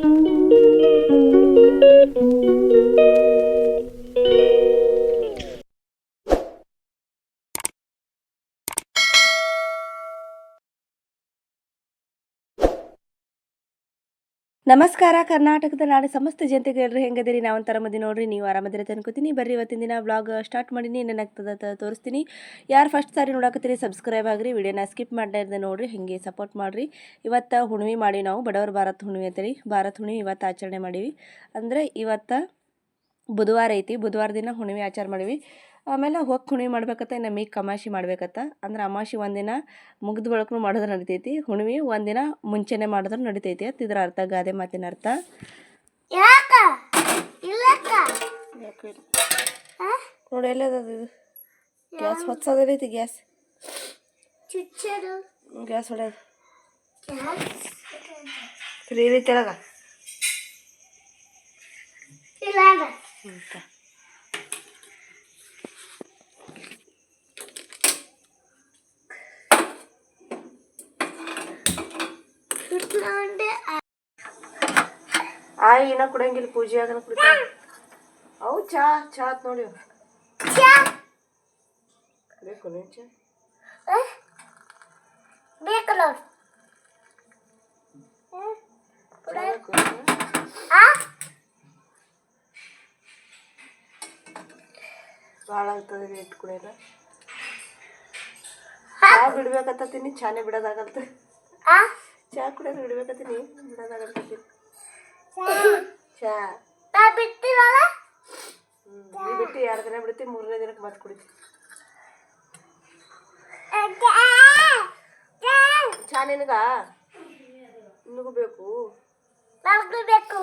Thank you. ನಮಸ್ಕಾರ, ಕರ್ನಾಟಕದ ನಾಡು ಸಮಸ್ತ ಜನತೆಗೆ ಎಲ್ಲರೂ ಹೆಂಗದಿರಿ? ನಾವು ಒಂಥರ ಮದಿ ನೋಡ್ರಿ, ನೀವು ಆರಾಮದಿರ ಅನ್ಕೋತೀನಿ ಬರ್ರಿ, ಇವತ್ತಿನ ದಿನ ವ್ಲಾಗ್ ಸ್ಟಾರ್ಟ್ ಮಾಡೀನಿ ಏನೇನಾಗ್ತದೆ ತೋರಿಸ್ತೀನಿ. ಯಾರು ಫಸ್ಟ್ ಸಾರಿ ನೋಡಕತ್ತೀರಿ ಸಬ್ಸ್ಕ್ರೈಬ್ ಆಗ್ರಿ. ವಿಡಿಯೋನ ಸ್ಕಿಪ್ ಮಾಡ್ದೇ ಇರ್ದೆ ನೋಡ್ರಿ, ಹೆಂಗೆ ಸಪೋರ್ಟ್ ಮಾಡಿರಿ. ಇವತ್ತು ಹುಣ್ವಿ ಮಾಡಿ ನಾವು. ಬಡವರ ಭಾರತ್ ಹುಣ್ಣಿಮೆ ಅಂತೇಳಿ ಭಾರತ್ ಹುಣ್ಣಿಮೆ ಇವತ್ತು ಆಚರಣೆ ಮಾಡೀವಿ. ಅಂದರೆ ಇವತ್ತು ಬುಧವಾರ ಐತಿ. ಬುಧವಾರ ದಿನ ಹುಣ್ಣಿಮೆ ಆಚಾರ ಮಾಡೀವಿ. ಆಮೇಲೆ ಹೋಗಿ ಹುಣ್ವಿ ಮಾಡ್ಬೇಕತ್ತ ಇನ್ನು ಮೀ ಕಮಾಶಿ ಮಾಡ್ಬೇಕತ್ತ ಅಂದ್ರೆ ಅಮಾಶಿ ಒಂದಿನ ಮುಗಿದ ಬಳಕನು ಮಾಡಿದ್ರೆ ನಡಿತೈತಿ. ಹುಣ್ವಿ ಒಂದಿನ ಮುಂಚೆನೆ ಮಾಡಿದ್ರೆ ನಡಿತೈತಿ ಅಂತ ಇದ್ರ ಅರ್ಥ ಗಾದೆ ಮಾತಿನ ಅರ್ಥ. ನೋಡಿ ಎಲ್ಲದ ಗ್ಯಾಸ್ ಹೊತ್ಸೋದೈತಿ ಗ್ಯಾಸ್. ಗ್ಯಾಸ್ ಹೊಡೆಯೋದು ಫ್ರೀ ರೀತಿ ಒಳಗ ಇಲ್ಲ ಸುಟ್ಕೊಂಡೆ ಆಯ್ ಏನ ಕುಡಂಗಿಲ್ಲ ಪೂಜೆ ಆಗನ ಕುಡಿತಾವ ಅವು ಚಾ ಚಾ ಆತ್ ನೋಡಿ ಬೇಕು ನೀನ್ ಚಾ? ಬೇಕು ನೋಡು. ಭಾಳ ಆಗ್ತದೆ ರೇಟ್ ಕುಡಿಯೋದ. ಚಾ ಬಿಡ್ಬೇಕತ್ತೀನಿ ಚಾನೆ ಬಿಡೋದಾಗಲ್ತ. ಆ? ಚಾ ಕುಡಿಯೋದು ಬಿಡ್ಬೇಕತ್ತೀನಿ ಬಿಡೋದಾಗಲ್ತೀನಿ ಚಾ. ನಾ ಬಿಟ್ಟಿರಲ್ಲ? ನೀ ಬಿಟ್ಟು ಎರಡು ದಿನ ಬಿಡ್ತಿ? ಮೂರನೇ ದಿನಕ್ಕೆ ಮತ್ತೆ ಕುಡಿತಿ. ಚಾ ನಿನಗ? ನಿನಗೂ ಬೇಕು? ನನಗೂ ಬೇಕು.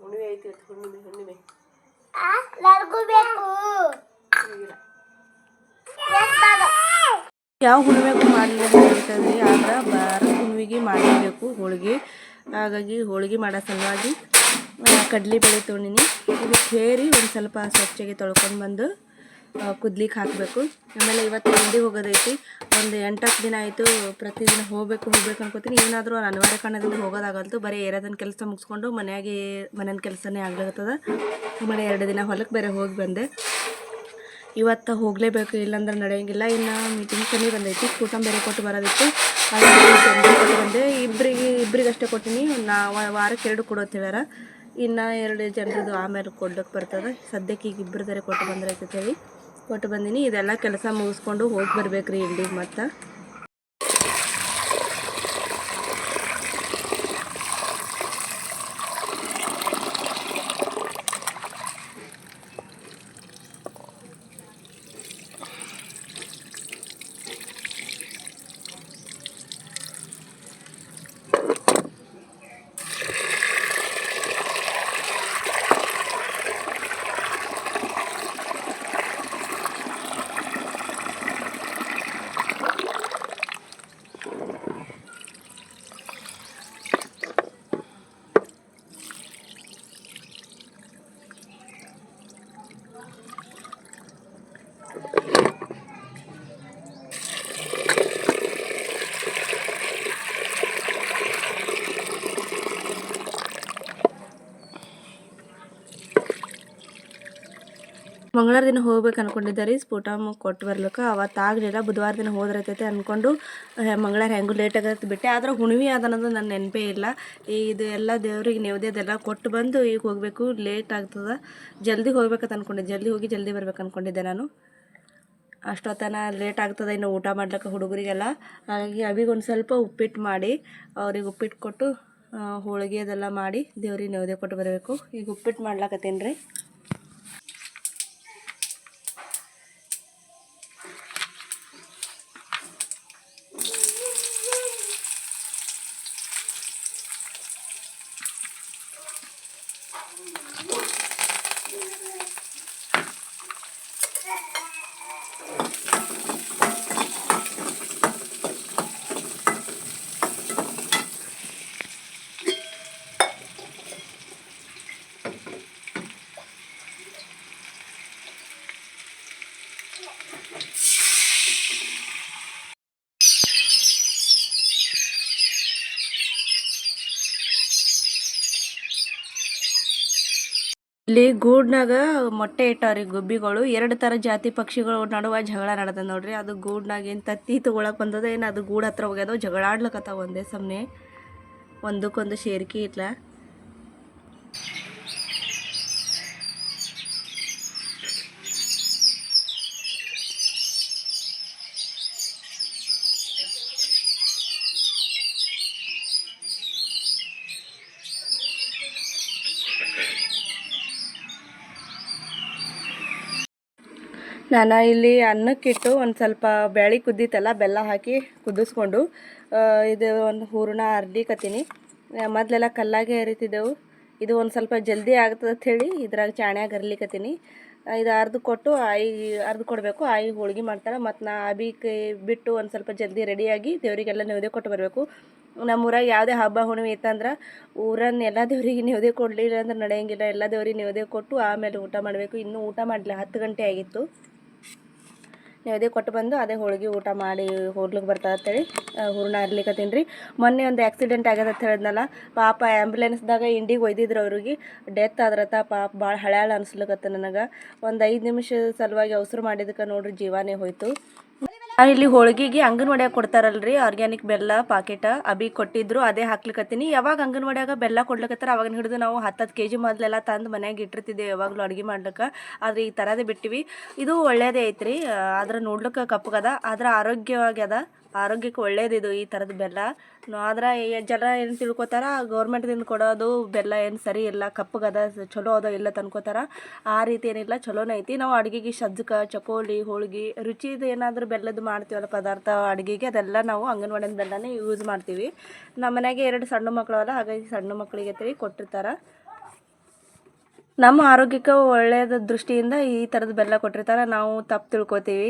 ಹುಣ್ಣಿಮೆ ಐತಿ ಇವತ್ತು ಹುಣ್ಣಿಮೆ ಹುಣ್ಣಿಮೆ. ಆ ನನಗೂ ಬೇಕು? ಯಾವ ಹುಣ್ಣಿಮೆಗೂ ಮಾಡಲಿಲ್ಲ ಹೇಳ್ತದ್ರಿ ಆದ್ರೆ ಬಾರ ಹುಣ್ಣಿಮೆಗೆ ಮಾಡಲೇಬೇಕು ಹೋಳಿಗೆ. ಹಾಗಾಗಿ ಹೋಳಿಗೆ ಮಾಡೋ ಸಲುವಾಗಿ ಕಡಲೆ ಬೇಳೆ ತೊಗೊಂಡಿನಿ ಇದು ಹೇರಿ ಒಂದು ಸ್ವಲ್ಪ ಸ್ವಚ್ಛಗೆ ತೊಳ್ಕೊಂಡು ಬಂದು ಕುದ್ಲಿಕ್ಕೆ ಹಾಕಬೇಕು. ಆಮೇಲೆ ಇವತ್ತು ಹಿಂಡಿ ಹೋಗೋದೈತಿ. ಒಂದು ಎಂಟತ್ತು ದಿನ ಆಯಿತು ಪ್ರತಿದಿನ ಹೋಗಬೇಕು, ಹೋಗ್ಬೇಕು ಅನ್ಕೋತೀನಿ. ಏನಾದರೂ ಅನಿವಾರ್ಯ ಕಾರಣದಿಂದ ಹೋಗೋದಾಗಲ್ತು. ಬರೀ ಏರೋದನ್ನ ಕೆಲಸ ಮುಗಿಸ್ಕೊಂಡು ಮನೆಯಾಗೆ ಮನೆಯ ಕೆಲಸನೇ ಆಗ್ಲಾಗ್ತದ ಆಮೇಲೆ ಎರಡು ದಿನ ಹೊಲಕ್ಕೆ ಬೇರೆ ಹೋಗಿ ಬಂದೆ. ಇವತ್ತು ಹೋಗಲೇಬೇಕು ಇಲ್ಲಾಂದ್ರೆ ನಡೆಯಂಗಿಲ್ಲ. ಇನ್ನು ಮೀಟಿಂಗ್ ಬಂದೈತಿ. ಕೂಟ ಬೇರೆ ಕೊಟ್ಟು ಬರೋದಿತ್ತು. ಬಂದೆ. ಇಬ್ಬರಿಗೆ ಇಬ್ಬರಿಗಷ್ಟೇ ಕೊಟ್ಟಿನಿ ನಾ ವಾರಕ್ಕೆ ಎರಡು ಕೊಡೋದು ಹೇಳ್ಯಾರ. ಇನ್ನು ಎರಡು ಜನರದ್ದು ಆಮೇಲೆ ಕೊಡ್ಲಿಕ್ಕೆ ಬರ್ತದೆ. ಸದ್ಯಕ್ಕೆ ಈಗ ಇಬ್ಬರದರೆ ಕೊಟ್ಟು ಬಂದ್ರೆ ಅಂತ ಹೇಳಿ. ಕೊಟ್ಟು ಬಂದೀನಿ. ಇದೆಲ್ಲ ಕೆಲಸ ಮುಗಿಸ್ಕೊಂಡು ಹೋಗಿ ಬರ್ಬೇಕು ರೀ ಇಲ್ಲಿಗೆ ಮತ್ತು. ಮಂಗಳವಾರ ದಿನ ಹೋಗ್ಬೇಕು ಅನ್ಕೊಂಡಿದ್ದೆ ರೀ. ಸ್ಫೋಟ ಕೊಟ್ಟು ಬರ್ಲಿಕ್ಕೆ. ಅವತ್ತು ಆಗಲಿಲ್ಲ. ಬುಧವಾರ ದಿನ ಹೋದ್ರತೈತೆ ಅಂದ್ಕೊಂಡು ಮಂಗಳವಾರ ಹೆಂಗೂ ಲೇಟ್ ಆಗತ್ತೆ ಬಿಟ್ಟೆ. ಆದ್ರೆ ಹುಣ್ಣಿಮೆ ಅದ ಅನ್ನೋದು ನನ್ನ ನೆನಪೇ ಇಲ್ಲ. ಈ ಇದು ಎಲ್ಲ ದೇವ್ರಿಗೆ ನೇವ್ದೇದೆಲ್ಲ ಕೊಟ್ಟು ಬಂದು ಈಗ ಹೋಗಬೇಕು. ಲೇಟ್ ಆಗ್ತದೆ. ಜಲ್ದಿ ಹೋಗ್ಬೇಕಂತ ಅನ್ಕೊಂಡೆ ಜಲ್ದಿ ಹೋಗಿ ಜಲ್ದಿ ಬರ್ಬೇಕು ಅಂದ್ಕೊಂಡಿದ್ದೆ ನಾನು. ಅಷ್ಟೊತ್ತನ ಲೇಟ್ ಆಗ್ತದೆ ಇನ್ನು ಊಟ ಮಾಡ್ಲಿಕ್ಕೆ ಹುಡುಗರಿಗೆಲ್ಲ. ಹಾಗಾಗಿ ಅವಿಗೆ ಒಂದು ಸ್ವಲ್ಪ ಉಪ್ಪಿಟ್ಟು ಮಾಡಿ, ಅವ್ರಿಗೆ ಉಪ್ಪಿಟ್ಟು ಕೊಟ್ಟು ಹೋಳಿಗೆ ಅದೆಲ್ಲ ಮಾಡಿ ದೇವ್ರಿಗೆ ನೈವೇದ್ಯ ಕೊಟ್ಟು ಬರಬೇಕು. ಈಗ ಉಪ್ಪಿಟ್ಟು ಮಾಡ್ಲಕತ್ತೀನಿ ರೀ. ಇಲ್ಲಿ ಗೂಡ್ನಾಗ ಮೊಟ್ಟೆ ಇಟ್ಟವ್ರಿ ಗುಬ್ಬಿಗಳು. ಎರಡು ಥರ ಜಾತಿ ಪಕ್ಷಿಗಳು ನಡುವ ಜಗಳ ನಡೆದ ನೋಡ್ರಿ. ಅದು ಗೂಡ್ನಾಗ ಏನು ತತ್ತಿ ತಗೊಳಕ್ ಬಂದದ, ಏನು ಅದು ಗೂಡ್ ಹತ್ರ ಹೋಗ್ಯದ ಜಗಳ ಆಡ್ಲಕತ್ತಾವ ಒಂದೇ ಸಮನೆ. ಒಂದಕ್ಕೊಂದು ಶೇರ್ಕಿ ಇಟ್ಲ. ನಾನು ಇಲ್ಲಿ ಅನ್ನಕ್ಕಿಟ್ಟು ಒಂದು ಸ್ವಲ್ಪ ಬ್ಯಾಳಿ ಕುದ್ದಿತ್ತಲ್ಲ, ಬೆಲ್ಲ ಹಾಕಿ ಕುದಿಸ್ಕೊಂಡು ಇದು ಒಂದು ಹೂರಣ ಅರ್ಲಿಕತ್ತೀನಿ ಮೊದಲೆಲ್ಲ ಕಲ್ಲಾಗೆ ಅರಿತಿದ್ದೆವು ಇದು ಒಂದು ಸ್ವಲ್ಪ ಜಲ್ದಿ ಆಗ್ತದೆ ಹೇಳಿ ಇದ್ರಾಗ ಚಾಣ್ಯಾಗ ಅರ್ಲಿಕತ್ತೀನಿ ಇದು ಅರ್ದು ಕೊಟ್ಟು ಆಯಿ, ಅರ್ದು ಕೊಡಬೇಕು. ಆಯಿ ಹೋಳ್ಗೆ ಮಾಡ್ತಾರೆ. ಮತ್ತು ನಾ ಆಬಿ ಕೈ ಬಿಟ್ಟು ಒಂದು ಸ್ವಲ್ಪ ಜಲ್ದಿ ರೆಡಿಯಾಗಿ ದೇವರಿಗೆಲ್ಲ ನೈವೇದ್ಯ ಕೊಟ್ಟು ಬರಬೇಕು. ನಮ್ಮೂರಾಗ ಯಾವುದೇ ಹಬ್ಬ, ಹುಣ್ಣಿಮೆ ಇತ್ತಂದ್ರೆ ಊರನ್ನ ಎಲ್ಲ ದೇವರಿಗೆ ನೈವೇದ್ಯ ಕೊಡಲಿಲ್ಲ ಅಂದ್ರೆ ನಡೆಯಂಗಿಲ್ಲ. ಎಲ್ಲ ದೇವ್ರಿಗೆ ನೈವೇದ್ಯ ಕೊಟ್ಟು ಆಮೇಲೆ ಊಟ ಮಾಡಬೇಕು. ಇನ್ನೂ ಊಟ ಮಾಡಲಿಲ್ಲ, ಹತ್ತು ಗಂಟೆ ಆಗಿತ್ತು. ನೈವೇದ್ಯ ಕೊಟ್ಟು ಬಂದು ಅದೇ ಹೋಳಿಗೆ ಊಟ ಮಾಡಿ ಹೋರ್ಲಿಕ್ಕೆ ಬರ್ತದೆ ಅಂತೇಳಿ ಹೂರ್ಣ ಇರ್ಲಿಕ್ಕೆ ರೀ. ಮೊನ್ನೆ ಒಂದು ಆಕ್ಸಿಡೆಂಟ್ ಆಗ್ಯದ ಅಂತ ಹೇಳಿದ್ನಲ್ಲ, ಪಾಪ ಆ್ಯಂಬುಲೆನ್ಸ್ದಾಗ ಇಂಡಿಗೆ ಒಯ್ದಿದ್ರು ಅವ್ರಿಗೆ. ಡೆತ್ ಆದ್ರತ ಪಾಪ ಭಾಳ ಹಳ್ಯಾಳ ಅನ್ಸ್ಲಿಕತ್ತ ನನಗೆ. ಒಂದು ಐದು ನಿಮಿಷ ಸಲುವಾಗಿ ಅವಸರ ಮಾಡಿದಕ್ಕೆ ನೋಡ್ರಿ ಜೀವಾನೇ ಹೋಯ್ತು. ಇಲ್ಲಿ ಹೋಳಿಗೆಗೆ ಅಂಗನವಾಡಿಯಾಗ ಕೊಡ್ತಾರಲ್ರಿ? ಆರ್ಗ್ಯಾನಿಕ್ ಬೆಲ್ಲ ಪಾಕೆಟ್ ಅಬಿ ಕೊಟ್ಟಿದ್ರು, ಅದೇ ಹಾಕ್ಲಿಕತ್ತೀನಿ. ಯಾವಾಗ ಅಂಗನವಾಡಿಯಾಗ ಬೆಲ್ಲ ಕೊಡ್ಲಿಕತ್ತಾರ? ಅವಾಗ ಹಿಡಿದು ನಾವು ಹತ್ತತ್ತು ಕೆ ಜಿ ಮೊದಲೆಲ್ಲ ತಂದು ಮನ್ಯಾಗ ಇಟ್ಟಿರ್ತಿದ್ದೇವೆ ಯಾವಾಗಲೂ ಅಡುಗೆ ಮಾಡ್ಲಿಕ್ಕೆ. ಆದ್ರೆ ಈ ಥರದೇ ಬಿಟ್ಟಿವಿ. ಇದು ಒಳ್ಳೆಯದೇ ಐತ್ರಿ. ಆದ್ರೆ ನೋಡ್ಲಿಕ್ಕೆ ಕಪ್ಪಗದ. ಆದ್ರೆ ಆರೋಗ್ಯವಾಗ್ಯದ. ಆರೋಗ್ಯಕ್ಕೆ ಒಳ್ಳೇದಿದು ಈ ಥರದ ಬೆಲ್ಲ. ಆದ್ರೆ ಜನ ಏನು ತಿಳ್ಕೊತಾರ, ಗೌರ್ಮೆಂಟ್ದಿಂದ ಕೊಡೋದು ಬೆಲ್ಲ ಏನು ಸರಿ ಇಲ್ಲ ಕಪ್ಪಗದ ಚಲೋ ಅದ ಇಲ್ಲ ತಂದ್ಕೋತಾರ ಆ ರೀತಿ ಏನಿಲ್ಲ, ಚಲೋನೇ ಐತಿ. ನಾವು ಅಡುಗೆಗೆ ಸಜ್ಜಕ ಚಕೋಲಿ ಹೋಳಿಗೆ, ರುಚಿದು ಏನಾದರೂ ಬೆಲ್ಲದ್ದು ಮಾಡ್ತೀವಲ್ಲ ಪದಾರ್ಥ ಅಡುಗೆಗೆ, ಅದೆಲ್ಲ ನಾವು ಅಂಗನವಾಡಿನ ಬೆಲ್ಲನೇ ಯೂಸ್ ಮಾಡ್ತೀವಿ. ನಮ್ಮ ಮನೆಗೆ ಎರಡು ಸಣ್ಣ ಮಕ್ಕಳವಲ್ಲ ಹಾಗಾಗಿ ಸಣ್ಣ ಮಕ್ಕಳಿಗೆ ತಿಳಿ ಕೊಟ್ಟಿರ್ತಾರೆ. ನಮ್ಮ ಆರೋಗ್ಯಕ್ಕೆ ಒಳ್ಳೆಯದ ದೃಷ್ಟಿಯಿಂದ ಈ ಥರದ ಬೆಲ್ಲ ಕೊಟ್ಟಿರ್ತಾರೆ. ನಾವು ತಪ್ಪು ತಿಳ್ಕೊತೀವಿ.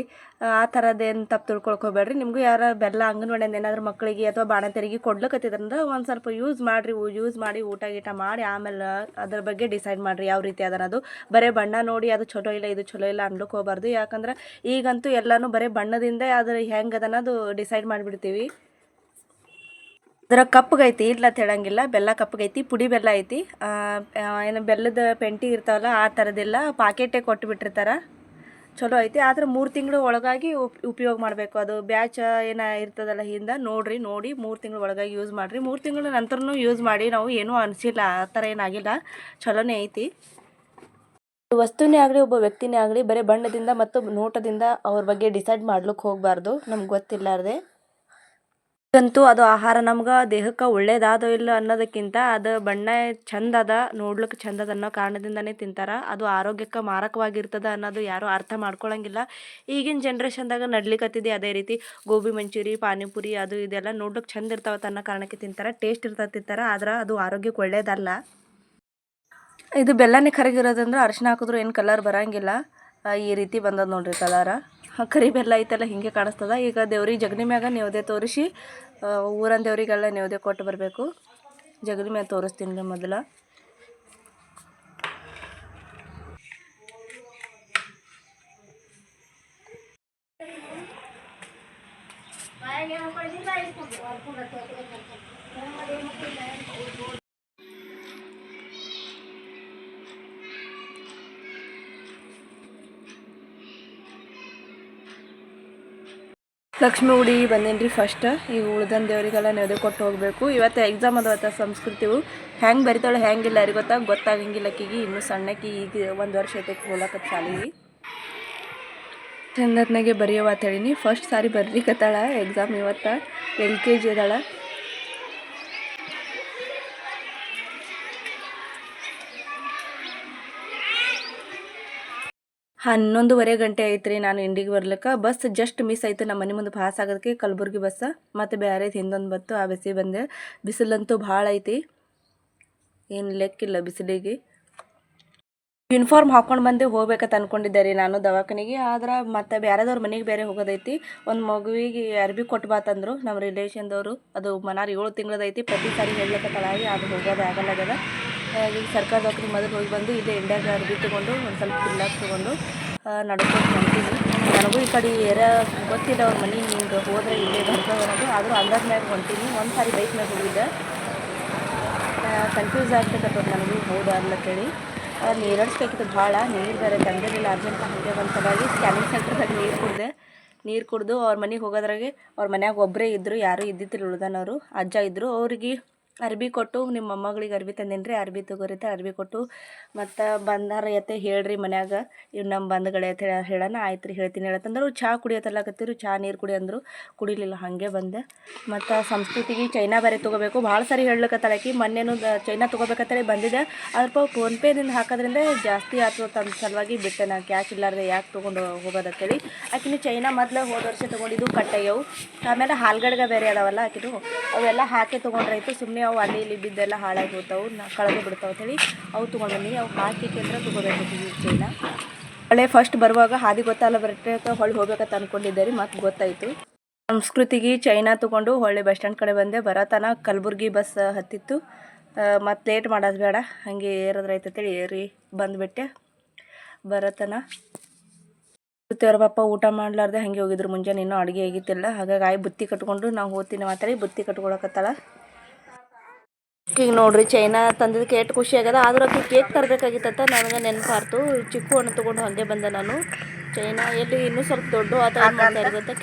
ಆ ಥರದ್ದೇನು ತಪ್ಪು ತಿಳ್ಕೊಳ್ಕೋಬೇಡ್ರಿ. ನಿಮಗೂ ಯಾರ ಬೆಲ್ಲ ಅಂಗನವಾಡಿಯಿಂದ ಏನಾದರೂ ಮಕ್ಕಳಿಗೆ ಅಥವಾ ಬಾಣಂತಿಯರಿಗೆ ಕೊಡ್ಲಕತ್ತಿದ್ರಂದ್ರೆ ಒಂದು ಸ್ವಲ್ಪ ಯೂಸ್ ಮಾಡಿರಿ ಯೂಸ್ ಮಾಡಿ, ಊಟ ಗೀಟ ಮಾಡಿ, ಆಮೇಲೆ ಅದ್ರ ಬಗ್ಗೆ ಡಿಸೈಡ್ ಮಾಡಿರಿ ಯಾವ ರೀತಿ ಅದ ಅದು. ಬರೀ ಬಣ್ಣ ನೋಡಿ ಅದು ಚಲೋ ಇಲ್ಲ, ಇದು ಚಲೋ ಇಲ್ಲ ಅನ್ಲಿಕ್ಕೆ ಹೋಗ್ಬಾರ್ದು. ಯಾಕಂದ್ರೆ ಈಗಂತೂ ಎಲ್ಲನೂ ಬರೀ ಬಣ್ಣದಿಂದ ಅದ್ರ ಹೆಂಗೆ ಅದ ಡಿಸೈಡ್ ಮಾಡಿಬಿಡ್ತೀವಿ. ಅದರ ಕಪ್ಪಗೈತಿ ಇಲ್ಲ ಅಂತ ಬೆಲ್ಲ ಕಪ್ಪಗೈತಿ ಪುಡಿ ಬೆಲ್ಲ ಐತಿ. ಏನು ಬೆಲ್ಲದ ಪೆಂಟಿ ಇರ್ತಾವಲ್ಲ, ಆ ಥರದ್ದೆಲ್ಲ ಪಾಕೆಟೇ ಕೊಟ್ಟು ಬಿಟ್ಟಿರ್ತಾರೆ ಚಲೋ ಐತಿ. ಆದ್ರೆ ಮೂರು ತಿಂಗಳು ಒಳಗಾಗಿ ಉಪ್, ಉಪಯೋಗ ಮಾಡಬೇಕು. ಅದು ಬ್ಯಾಚ್ ಏನ ಇರ್ತದಲ್ಲ ಹಿಂದೆ, ನೋಡ್ರಿ, ನೋಡಿ. ಮೂರು ತಿಂಗಳು ಒಳಗಾಗಿ ಯೂಸ್ ಮಾಡಿರಿ. ಮೂರು ತಿಂಗಳ ನಂತರನೂ ಯೂಸ್ ಮಾಡಿ ನಾವು ಏನೂ ಅನಿಸಿಲ್ಲ. ಆ ಥರ ಏನಾಗಿಲ್ಲ ಚಲೋನೇ ಐತಿ. ವಸ್ತುನೇ ಆಗಲಿ, ಒಬ್ಬ ವ್ಯಕ್ತಿನೇ ಆಗಲಿ, ಬರೀ ಬಣ್ಣದಿಂದ ಮತ್ತು ನೋಟದಿಂದ ಅವ್ರ ಬಗ್ಗೆ ಡಿಸೈಡ್ ಮಾಡ್ಲಿಕ್ಕೆ ಹೋಗಬಾರ್ದು. ನಮ್ಗೆ ಗೊತ್ತಿಲ್ಲಾರ್ದೆ. ಈಗಂತೂ ಅದು ಆಹಾರ. ನಮ್ಗೆ ದೇಹಕ್ಕೆ ಒಳ್ಳೇದಾದೋ ಇಲ್ಲ ಅನ್ನೋದಕ್ಕಿಂತ ಅದು ಬಣ್ಣ ಚಂದ ಅದ ನೋಡ್ಲಿಕ್ಕೆ ಚಂದ ಅನ್ನೋ ಕಾರಣದಿಂದನೇ ತಿಂತಾರೆ. ಅದು ಆರೋಗ್ಯಕ್ಕೆ ಮಾರಕವಾಗಿರ್ತದ ಅನ್ನೋದು ಯಾರೂ ಅರ್ಥ ಮಾಡ್ಕೊಳಂಗಿಲ್ಲ. ಈಗಿನ ಜನ್ರೇಷನ್ದಾಗ ನಡ್ಲಿಕತ್ತಿದೆ ಅದೇ ರೀತಿ. ಗೋಬಿ ಮಂಚೂರಿ, ಪಾನಿಪುರಿ ಅದು ಇದೆಲ್ಲ ನೋಡ್ಲಿಕ್ಕೆ ಚಂದ ಇರ್ತಾವತ್ತ ಅನ್ನೋ ಕಾರಣಕ್ಕೆ ತಿಂತಾರೆ. ಟೇಸ್ಟ್ ಇರ್ತದೆ ತಿಂತಾರೆ. ಆದ್ರೆ ಅದು ಆರೋಗ್ಯಕ್ಕೆ ಒಳ್ಳೇದಲ್ಲ. ಇದು ಬೆಲ್ಲನೇ ಕರಗಿರೋದಂದ್ರೆ ಅರಿಶಿನ ಹಾಕಿದ್ರು ಏನು ಕಲರ್ ಬರಂಗಿಲ್ಲ. ಈ ರೀತಿ ಬಂದದ ನೋಡ್ರಿ ಕಲರ ಕರಿ ಬೆಲ್ಲ ಐತೆಲ್ಲ ಹಿಂಗೆ ಕಾಣಿಸ್ತದ. ಈಗ ದೇವ್ರಿಗೆ ಜಗನಿ ಮ್ಯಾಗ ನೇವ್ದೆ ತೋರಿಸಿ ಊರನ್ನ ದೇವರಿಗೆಲ್ಲ ನೇವ್ದೆ ಕೊಟ್ಟು ಬರಬೇಕು. ಜಗನಿ ಮ್ಯಾಗ ತೋರಿಸ್ತೀನಿ ರೀ ಮೊದಲು. ಲಕ್ಷ್ಮಿ ಗುಡಿ ಬಂದೇನಿ ರೀ ಫಸ್ಟ್ ಈಗ ಉಳ್ದನ್ ದೇವರಿಗೆಲ್ಲ ನೆದೆ ಕೊಟ್ಟು ಹೋಗಬೇಕು. ಇವತ್ತು ಎಕ್ಸಾಮ್ ಅದಾವತ್ತ ಸಂಸ್ಕೃತಿವು ಹೆಂಗೆ ಬರಿತಾಳೆ ಹೆಂಗಿಲ್ಲ ಅರಿ ಗೊತ್ತಾ? ಗೊತ್ತಾಗಂಗಿಲ್ಲ ಆಕಿಗೆ ಇನ್ನೂ ಸಣ್ಣಕಿ ಈಗ ಒಂದು ವರ್ಷ ಐತೆ ಹೋಲಕತ್ತ ಶಾಲೆಗೆ. ಚಂದತ್ನಾಗೆ ಬರೆಯವ ಅಂತ ಹೇಳಿನಿ. ಫಸ್ಟ್ ಸಾರಿ ಬರ್ಲಿಕತ್ತಾಳ. ಎಕ್ಸಾಮ್ ಇವತ್ತು ಎಲ್ ಕೆ ಜಿ ಅದಾಳ. ಹನ್ನೊಂದುವರೆ ಗಂಟೆ ಐತ್ರಿ ನಾನು ಇಂಡಿಗೆ ಬರ್ಲಿಕ್ಕೆ. ಬಸ್ ಜಸ್ಟ್ ಮಿಸ್ ಆಯ್ತು. ನಮ್ಮ ಮನೆ ಮುಂದೆ ಪಾಸ್ ಆಗೋದಕ್ಕೆ ಕಲಬುರ್ಗಿ ಬಸ್. ಮತ್ತು ಬೇರೆ ಹಿಂದೊಂದು ಬತ್ತು, ಆ ಬಿಸಿ ಬಂದೆ. ಬಿಸಿಲಂತೂ ಭಾಳ ಐತಿ. ಏನು ಲೆಕ್ಕಿಲ್ಲ ಬಿಸಿಲಿಗೆ. ಯೂನಿಫಾರ್ಮ್ ಹಾಕೊಂಡು ಬಂದು, ಹೋಗ್ಬೇಕಂತ ಅನ್ಕೊಂಡಿದ್ದೆ ರೀ ನಾನು ದವಾಖಾನೆಗೆ. ಆದ್ರೆ ಮತ್ತೆ ಬೇರೆದವ್ರ ಮನೆಗೆ ಬೇರೆ ಹೋಗೋದೈತಿ. ಒಂದು ಮಗುವಿಗೆ ಅರ್ಬಿ ಕೊಟ್ಟು ಬಾತಂದ್ರು ನಮ್ಮ ರಿಲೇಷನ್ದವರು ಅದು ಮನಾರ್ ಏಳು ತಿಂಗಳದೈತಿ. ಪ್ರತಿ ಸಾರಿ ಹೇಳಕತ್ತಳಾಗಿ ಅದು ಹೋಗೋದು ಆಗಲ್ಲಾಗ್ಯದ. ಈಗ ಸರ್ಕಾರ ಮೊದಲು ಹೋಗಿ ಬಂದು ಇಲ್ಲೇ ಇಂಡಿಯಾಗ ಅರ್ಬಿ ಒಂದು ಸ್ವಲ್ಪ ರಿಲ್ಯಾಕ್ಸ್ ತೊಗೊಂಡು ನಡ್ಕೊಂಡು ಹೊಂಟೀನಿ ನನಗೂ ಈ ಕಡೆ ಏರ ಗೊತ್ತಿಲ್ಲ ಅವ್ರ ಮನೆ ಹಿಂಗೆ ಹೋದರೆ ಇಲ್ಲೇ ಬರ್ತದೆ ಅನ್ನೋದು ಆದರೂ ಅಂದಾಜ್ ಮ್ಯಾಗ ಹೊಂಟೀನಿ. ಒಂದು ಸಾರಿ ಬೈಕ್ ಮ್ಯಾಗ ಹೋಗಿದ್ದೆ. ಕನ್ಫ್ಯೂಸ್ ಆಗ್ತಕ್ಕಂಥ ನನಗೂ. ಹೌದಾ ಅಂತೇಳಿ ನೀರು ಅಡಿಸ್ಬೇಕಿತ್ತು ಭಾಳ. ನೀರು ಬೇರೆ ತಂದಿರಲಿಲ್ಲ. ಅರ್ಜೆಂಟ್ ಹಾಗೆ ಬಂದ ಸಲವಾಗಿ ಸ್ಕ್ಯಾನಿಂಗ್ ಸೆಂಟ್ರದಾಗ ನೀರು ಕುಡಿದೆ. ನೀರು ಕುಡಿದು ಅವ್ರ ಮನೆಗೆ ಹೋಗೋದ್ರಾಗೆ ಅವ್ರ ಮನ್ಯಾಗ ಒಬ್ಬರೇ ಇದ್ದರು ಯಾರೂ ಇದ್ದಿತ್ತಿಲ್ಲ ಉಳ್ದನವರು. ಅಜ್ಜ ಇದ್ದರು ಅವ್ರಿಗೆ ಅರ್ಬಿ ಕೊಟ್ಟು ನಿಮ್ಮ ಮೊಮ್ಮಗಳಿಗೆ ಅರ್ಬಿ ತಂದೇನ್ರಿ, ಅರ್ಬಿ ತಗೋರಿತ ಅರ್ಬಿ ಕೊಟ್ಟು. ಮತ್ತು ಬಂದಾರ ಎತ್ತೆ ಹೇಳ್ರಿ ಮನ್ಯಾಗ ಇವ್ ನಮ್ಮ ಬಂಧುಗಳೇ ಅಂತ ಹೇಳಿ ಹೇಳೋಣ, ಆಯ್ತು ರೀ ಹೇಳ್ತೀನಿ ಹೇಳತ್ತಂದ್ರೆ ಚಹಾ ಕುಡಿಯತ್ತಲ್ಲಕತ್ತಿರು ಚಹಾ ನೀರು ಕುಡಿ ಅಂದರು. ಕುಡಿಲಿಲ್ಲ, ಹಾಗೆ ಬಂದೆ. ಮತ್ತು ಸಂಸ್ಕೃತಿಗೆ ಚೈನಾ ಬೇರೆ ತೊಗೋಬೇಕು. ಭಾಳ ಸರಿ ಹೇಳಕತ್ತಳಕಿ ಮೊನ್ನೆನೂ ಚೈನಾ ತೊಗೋಬೇಕಂತೇಳಿ ಬಂದಿದ್ದೆ. ಅದ್ರ ಫೋನ್ಪೇದಿಂದ ಹಾಕೋದ್ರಿಂದ ಜಾಸ್ತಿ ಆಯ್ತು ತನ್ನ ಸಲುವಾಗಿ ಬಿಟ್ಟೆ ನಾನು ಕ್ಯಾಶ್ ಇಲ್ಲಾರ್ದೆ ಯಾಕೆ ತೊಗೊಂಡು ಹೋಗೋದಂತೇಳಿ ಆಕಿನ ಚೈನಾ ಮೊದಲೇ ಹೋದ ವರ್ಷ ತೊಗೊಂಡಿದ್ದು ಕಟ್ಟೆಯವು ಆಮೇಲೆ ಹಾಲ್ಗಡ್ಗೆ ಬೇರೆ ಅದಾವಲ್ಲ ಆಕಿದು. ಅವೆಲ್ಲ ಹಾಕಿ ತೊಗೊಂಡ್ರಾಯ್ತು. ಸುಮ್ಮನೆ ಅವು ಅಲ್ಲಿ ಇಲ್ಲಿ ಬಿದ್ದೆಲ್ಲ ಹಾಳಾಗಿ ಹೋಗ್ತಾವೆ, ನಾ ಕಳೆದು ಬಿಡ್ತಾವೆ ಅಂತೇಳಿ ಅವು ತೊಗೊಂಡ್ಬಂದು ಅವು ಹಾಕಿ ಕೇಂದ್ರ ತೊಗೋಬೇಕು ಚೈನಾ ಹಳೆ ಫಸ್ಟ್ ಬರುವಾಗ ಹಾದಿ ಗೊತ್ತಲ್ಲ ಬರುತ್ತೆ ಹೊಳ್ಳಿ ಹೋಗ್ಬೇಕಂತ ಅನ್ಕೊಂಡಿದ್ದೆ ರೀ ಮತ್ತೆ ಗೊತ್ತಾಯಿತು. ಸಂಸ್ಕೃತಿಗೆ ಚೈನಾ ತೊಗೊಂಡು ಹೊಳ್ಳಿ ಬಸ್ ಸ್ಟ್ಯಾಂಡ್ ಕಡೆ ಬಂದೆ. ಬರತನ ಕಲಬುರ್ಗಿ ಬಸ್ ಹತ್ತಿತ್ತು. ಮತ್ತು ಲೇಟ್ ಮಾಡೋದು ಬೇಡ, ಹಾಗೆ ಹೇಳಿ ಏರಿ ಬಂದುಬಿಟ್ಟೆ. ಬರತನ ಅವ್ರ ಪಾಪ ಊಟ ಮಾಡ್ಲಾರ್ದೆ ಹಂಗೆ ಹೋಗಿದ್ರು ಮುಂಜಾನೆ, ಇನ್ನೂ ಅಡುಗೆ ಆಗಿತ್ತಿಲ್ಲ. ಹಾಗಾಗಿ ಆಯ್ ಬುತ್ತಿ ಕಟ್ಕೊಂಡು ನಾವು ಹೋಗ್ತೀನಿ ಮಾತಾಡಿ ಬುತ್ತಿ ಕಟ್ಕೊಳಕತ್ತಾಳ ಈಗ ನೋಡ್ರಿ ಚೈನಾ ತಂದಿದ್ದಕ್ಕೆ ಎಷ್ಟು ಖುಷಿ ಆಗ್ಯದ. ಆದ್ರೆ ಅದಕ್ಕೆ ಕೇಕ್ ತರಬೇಕಾಗಿತ್ತಂತ ನನಗೆ ನೆನಪಾರ್ತು. ಚಿಕ್ಕು ಹಣ್ಣು ತೊಗೊಂಡು ಹಾಗೆ ಬಂದೆ ನಾನು. ಚೈನಾ ಎಲ್ಲಿ ಇನ್ನೂ ಸ್ವಲ್ಪ ದೊಡ್ಡ ಆತ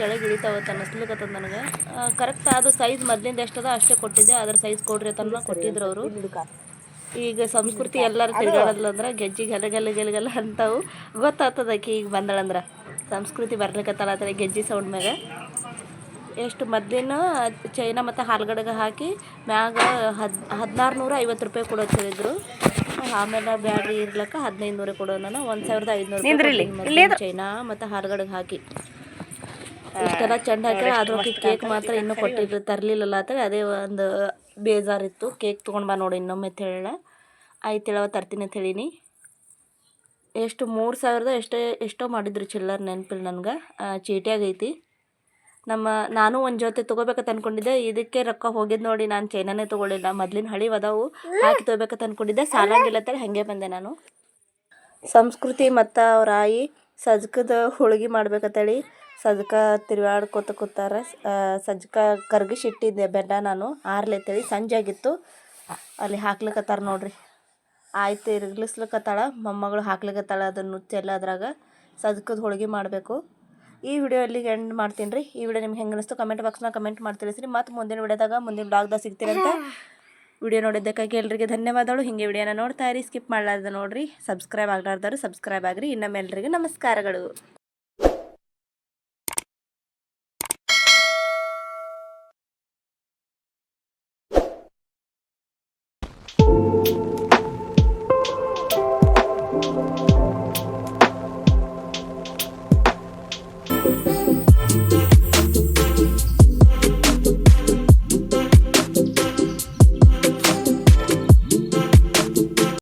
ಕೆಳಗೆ ಇಳಿತಾವತ್ತ ಅನ್ನಿಸ್ಲಿಕ್ಕತ್ತದ ನನಗೆ. ಕರೆಕ್ಟ್ ಅದು ಸೈಜ್ ಮೊದ್ಲಿಂದ ಎಷ್ಟದ ಅಷ್ಟೇ ಕೊಟ್ಟಿದ್ದೆ. ಅದ್ರ ಸೈಜ್ ಕೊಡ್ರಿ ಅಂತ ಕೊಟ್ಟಿದ್ರು ಅವರು. ಈಗ ಸಂಸ್ಕೃತಿ ಎಲ್ಲರೂ ತಿರ್ಗಾಡದ್ಲಂದ್ರೆ ಗೆಜ್ಜಿ ಗೆಲ ಗೆಲ ಗೆಲೆ ಗೆಲೆ ಅಂತಾವು. ಗೊತ್ತಾಗ್ತದ ಆಕಿ ಈಗ ಬಂದಳಂದ್ರ. ಸಂಸ್ಕೃತಿ ಬರ್ಲಿಕ್ಕತ್ತಲ್ಲ ಆ ಗೆಜ್ಜಿ ಸೌಂಡ್ ಮ್ಯಾಗ. ಎಷ್ಟು ಮೊದ್ಲಿನ ಚೈನಾ ಮತ್ತು ಹಾಲ್ಗಡಗ ಹಾಕಿ ಮ್ಯಾಗ ಹದ್ ಹದಿನಾರು ನೂರ ಐವತ್ತು ರೂಪಾಯಿ ಕೊಡೋದು ಹೇಳಿದ್ರು ಆಮೇಲೆ ಬ್ಯಾಡ್ರಿ ಇರ್ಲಕ್ಕ ಹದಿನೈದು ನೂರ ಕೊಡೋಣ ಒಂದು ಸಾವಿರದ ಐದುನೂರು ಚೈನಾ ಮತ್ತು ಹಾಲ್ಗಡಗ ಹಾಕಿ. ಇಷ್ಟೆಲ್ಲ ಚೆಂದ ಹಾಕಿ ಅದ್ರ ಕೇಕ್ ಮಾತ್ರ ಇನ್ನೂ ಕೊಟ್ಟಿದ್ರು. ತರಲಿಲ್ಲಲ್ಲ ಅಂತ ಅದೇ ಒಂದು ಬೇಜಾರಿತ್ತು. ಕೇಕ್ ತೊಗೊಂಡು ಬಾ ನೋಡಿ ಇನ್ನೊಮ್ಮೆ ಅಂತ ಹೇಳ ಆಯ್ತು ಹೇಳವ ತರ್ತೀನಿ ಅಂತ ಹೇಳೀನಿ. ಎಷ್ಟು ಮೂರು ಸಾವಿರದ ಎಷ್ಟೇ ಎಷ್ಟೋ ಮಾಡಿದ್ರು ಚಿಲ್ಲರ್ ನೆನಪಿಲ್ಲ ನನಗೆ. ಚೀಟಿಯಾಗೈತಿ. ನಮ್ಮ ನಾನು ಒಂದು ಜೊತೆ ತೊಗೋಬೇಕಂತ ಅನ್ಕೊಂಡಿದ್ದೆ. ಇದಕ್ಕೆ ರೊಕ್ಕ ಹೋಗಿದ್ದು ನೋಡಿ ನಾನು ಚೈನಾನೇ ತೊಗೊಳ್ಳಿಲ್ಲ. ಮೊದ್ಲಿನ ಹಳಿ ಅದಾವು ಹಾಕಿ ತೊಗೋಬೇಕಂತ ಅನ್ಕೊಂಡಿದ್ದೆ. ಅಂತೇಳಿ, ಹಂಗೆ ಬಂದೆ ನಾನು. ಸಂಸ್ಕೃತಿ ಮತ್ತು ಅವ್ರ ಆಯಿ ಸಜ್ಕದ ಹೋಳಿಗೆ ಮಾಡ್ಬೇಕಂತೇಳಿ ಸಜ್ಕ ತಿರುಗಾಡ್ಕೊತ ಕೂತಾರ. ಸಜ್ಕ ಕರ್ಗಿಸಿ ಇಟ್ಟಿದ್ದೆ ಬೆಲ್ಲ ನಾನು ಆರ್ಲೆತ್ತೇಳಿ ಸಂಜೆ ಆಗಿತ್ತು. ಅಲ್ಲಿ ಹಾಕ್ಲಿಕ್ಕತ್ತಾರ ನೋಡ್ರಿ. ಆಯ್ತು ಇರ್ಗಿಸ್ಲಿಕತ್ತಾಳ ಮೊಮ್ಮಗಳು ಹಾಕ್ಲಿಕ್ಕತ್ತಾಳ ಅದನ್ನು ನುಚ್ಚೆಲ್ಲ ಅದ್ರಾಗ. ಸಜ್ಕದ ಹೋಳಿಗೆ ಮಾಡಬೇಕು. ಈ ವಿಡಿಯೋ ಅಲ್ಲಿ ಎಂಡ್ ಮಾಡ್ತೀನಿ ರೀ. ಈ ವಿಡಿಯೋ ನಿಮ್ಗೆ ಹೆಂಗೆ ಅನಿಸ್ತು ಕಮೆಂಟ್ ಬಾಕ್ಸ್ನಾಗ ಕಮೆಂಟ್ ಮಾಡಿ ತಿಳಿಸ್ರಿ. ಮತ್ತು ಮುಂದಿನ ವಿಡಿಯೋದಾಗ ಮುಂದಿನ ಬ್ಲಾಗ್ದಾಗ ಸಿಗ್ತೀರಂತ. ವಿಡಿಯೋ ನೋಡಿದ್ದಕ್ಕಾಗಿ ಎಲ್ಲರಿಗೆ ಧನ್ಯವಾದಗಳು. ಹಿಂಗೆ ವಿಡಿಯೋನ ನೋಡ್ತಾ ಇರಿ ಸ್ಕಿಪ್ ಮಾಡಲಾರ್ದ ನೋಡ್ರಿ. ಸಬ್ಸ್ಕ್ರೈಬ್ ಆಗಲಾರ್ದವ್ರು ಸಬ್ಸ್ಕ್ರೈಬ್ ಆಗ್ರಿ. ಇನ್ನೊಮ್ಮೆ ಎಲ್ರಿಗೂ ನಮಸ್ಕಾರಗಳು.